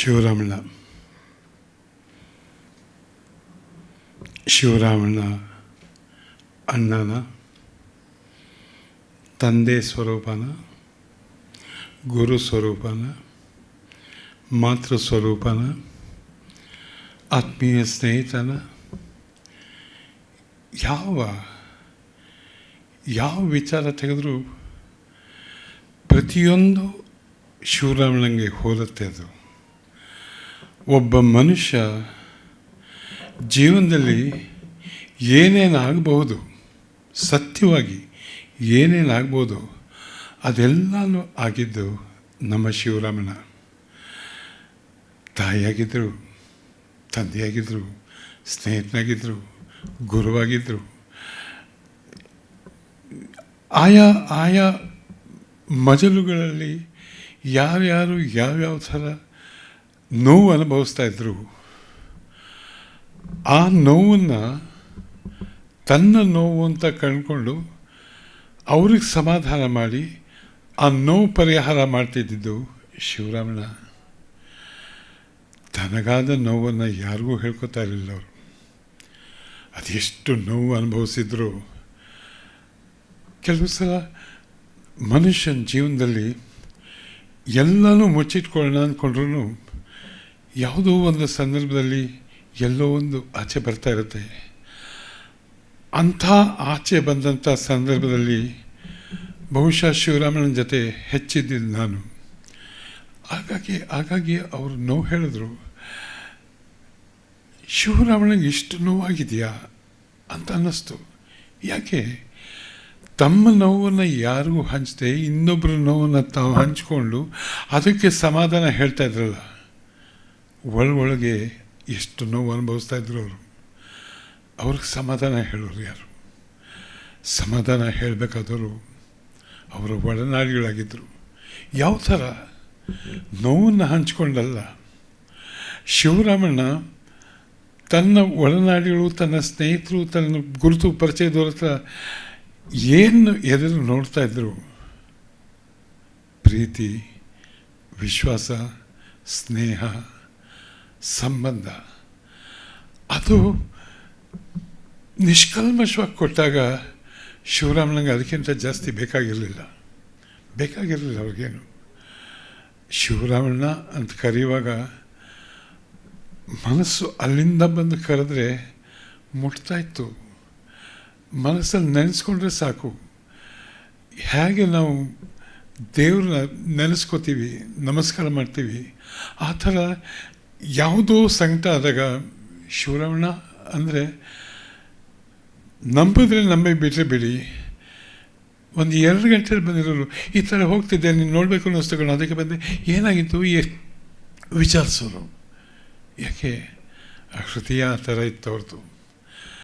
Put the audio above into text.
ಶಿವರಾಮಣ್ಣ. ಶಿವರಾಮಣ್ಣ ಅಣ್ಣನ. ತಂದೆ ಸ್ವರೂಪನ. ಗುರು ಸ್ವರೂಪನ. ಮಾತೃ ಸ್ವರೂಪನ. ಆತ್ಮೀಯ ಸ್ನೇಹಿತನ. ಯಾವ ಯಾವ ವಿಚಾರ ತೆಗೆದರೂ ಪ್ರತಿಯೊಂದು ಶಿವರಾಮಣ್ಣಂಗೆ ಹೋಲುತ್ತೆ ಅದು. ಒಬ್ಬ ಮನುಷ್ಯ ಜೀವನದಲ್ಲಿ ಏನೇನಾಗಬಹುದು, ಸತ್ಯವಾಗಿ ಏನೇನಾಗ್ಬೋದು ಅದೆಲ್ಲನೂ ಆಗಿದ್ದು ನಮ್ಮ ಶಿವರಾಮನ ತಾಯಿಯಾಗಿದ್ದರು ತಂದೆಯಾಗಿದ್ದರು ಸ್ನೇಹಿತನಾಗಿದ್ದರು ಗುರುವಾಗಿದ್ದರು ಆಯಾ ಆಯಾ ಮಜಲುಗಳಲ್ಲಿ ಯಾರ್ಯಾರು ಯಾವ್ಯಾವ ಥರ ನೋವು ಅನುಭವಿಸ್ತಾ ಇದ್ದರು ಆ ನೋವನ್ನು ತನ್ನ ನೋವು ಅಂತ ಕಂಡುಕೊಂಡು ಅವ್ರಿಗೆ ಸಮಾಧಾನ ಮಾಡಿ ಆ ನೋವು ಪರಿಹಾರ ಮಾಡ್ತಿದ್ದಿದ್ದು ಶಿವರಾಮಣ್ಣ. ತನಗಾದ ನೋವನ್ನು ಯಾರಿಗೂ ಹೇಳ್ಕೊತಾ ಇರಲಿಲ್ಲ ಅವರು. ಅದೆಷ್ಟು ನೋವು ಅನುಭವಿಸಿದ್ರು. ಕೆಲವು ಸಲ ಮನುಷ್ಯನ ಜೀವನದಲ್ಲಿ ಎಲ್ಲನೂ ಮುಚ್ಚಿಟ್ಕೊಳ್ಳೋಣ ಅಂದ್ಕೊಂಡ್ರೂ ಯಾವುದೋ ಒಂದು ಸಂದರ್ಭದಲ್ಲಿ ಎಲ್ಲೋ ಒಂದು ಆಚೆ ಬರ್ತಾ ಇರುತ್ತೆ. ಅಂಥ ಆಚೆ ಬಂದಂಥ ಸಂದರ್ಭದಲ್ಲಿ ಬಹುಶಃ ಶಿವರಾಮನ ಜೊತೆ ಹೆಚ್ಚಿದ್ದಿದ್ದು ನಾನು. ಹಾಗಾಗಿ ಹಾಗಾಗಿ ಅವರು ನೋವು ಹೇಳಿದ್ರು, ಶಿವರಾಮನಿಗೆ ಇಷ್ಟು ನೋವಾಗಿದೆಯಾ? ಅಂತ ಅನ್ನಿಸ್ತು. ಯಾಕೆ? ತಮ್ಮ ನೋವನ್ನು ಯಾರಿಗೂ ಹಂಚದೆ ಇನ್ನೊಬ್ಬರ ನೋವನ್ನು ತಾವು ಹಂಚಿಕೊಂಡು ಅದಕ್ಕೆ ಸಮಾಧಾನ ಹೇಳ್ತಾ ಇದ್ರಲ್ಲ. ಒಳಗೊಳಗೆ ಎಷ್ಟು ನೋವು ಅನುಭವಿಸ್ತಾ ಇದ್ರು ಅವರು. ಅವ್ರಿಗೆ ಸಮಾಧಾನ ಹೇಳೋರು ಯಾರು? ಸಮಾಧಾನ ಹೇಳಬೇಕಾದವರು ಅವರು ಒಡನಾಡಿಗಳಾಗಿದ್ದರು ಯಾವ ಥರ? ನೋವನ್ನು ಹಂಚ್ಕೊಂಡಲ್ಲ. ಶಿವರಾಮಣ್ಣ ತನ್ನ ಒಳನಾಡಿಗಳು ತನ್ನ ಸ್ನೇಹಿತರು, ತನ್ನ ಗುರುತು ಪರಿಚಯದವ್ರ ಹತ್ರ ಏನು ಎದುರು ನೋಡ್ತಾ ಇದ್ದರು ಪ್ರೀತಿ, ವಿಶ್ವಾಸ, ಸ್ನೇಹ. ಸಂಬಂಧ. ಅದು ನಿಷ್ಕಲ್ಮಶವಾಗಿ ಕೊಟ್ಟಾಗ ಶಿವರಾಮನಿಗೆ ಅದಕ್ಕಿಂತ ಜಾಸ್ತಿ ಬೇಕಾಗಿರಲಿಲ್ಲ. ಬೇಕಾಗಿರಲಿಲ್ಲ ಅವ್ರಿಗೇನು. ಶಿವರಾಮಣ್ಣ ಅಂತ ಕರೆಯುವಾಗ ಮನಸ್ಸು ಅಲ್ಲಿಂದ ಬಂದು ಕರೆದ್ರೆ ಮುಟ್ತಾಯಿತ್ತು ಮನಸ್ಸಲ್ಲಿ ನೆನೆಸ್ಕೊಂಡ್ರೆ ಸಾಕು. ಹೇಗೆ ನಾವು ದೇವ್ರನ್ನ ನೆನೆಸ್ಕೋತೀವಿ, ನಮಸ್ಕಾರ ಮಾಡ್ತೀವಿ, ಆ ಥರ ಯಾವುದೋ ಸಂಕಟ ಆದಾಗ ಶಿವರಾಮಣ್ಣ ಅಂದರೆ ನಂಬಿದ್ರೆ ನಂಬಿ ಬಿಟ್ಟರೆ ಬಿಡಿ. ಒಂದು ಎರಡು ಗಂಟೆಯಲ್ಲಿ ಬಂದಿರೋರು, ಈ ಥರ ಹೋಗ್ತಿದ್ದೆ, ನೀನು ನೋಡಬೇಕು ಅನ್ನಿಸ್ತಕೊಂಡು ಅದಕ್ಕೆ ಬಂದೆ. ಏನಾಗಿತ್ತು? ಈ ವಿಚಾರಿಸೋರು. ಯಾಕೆ? ಆ ಕೃತಿಯ ಆ ಥರ ಇತ್ತು ಅವ್ರದ್ದು.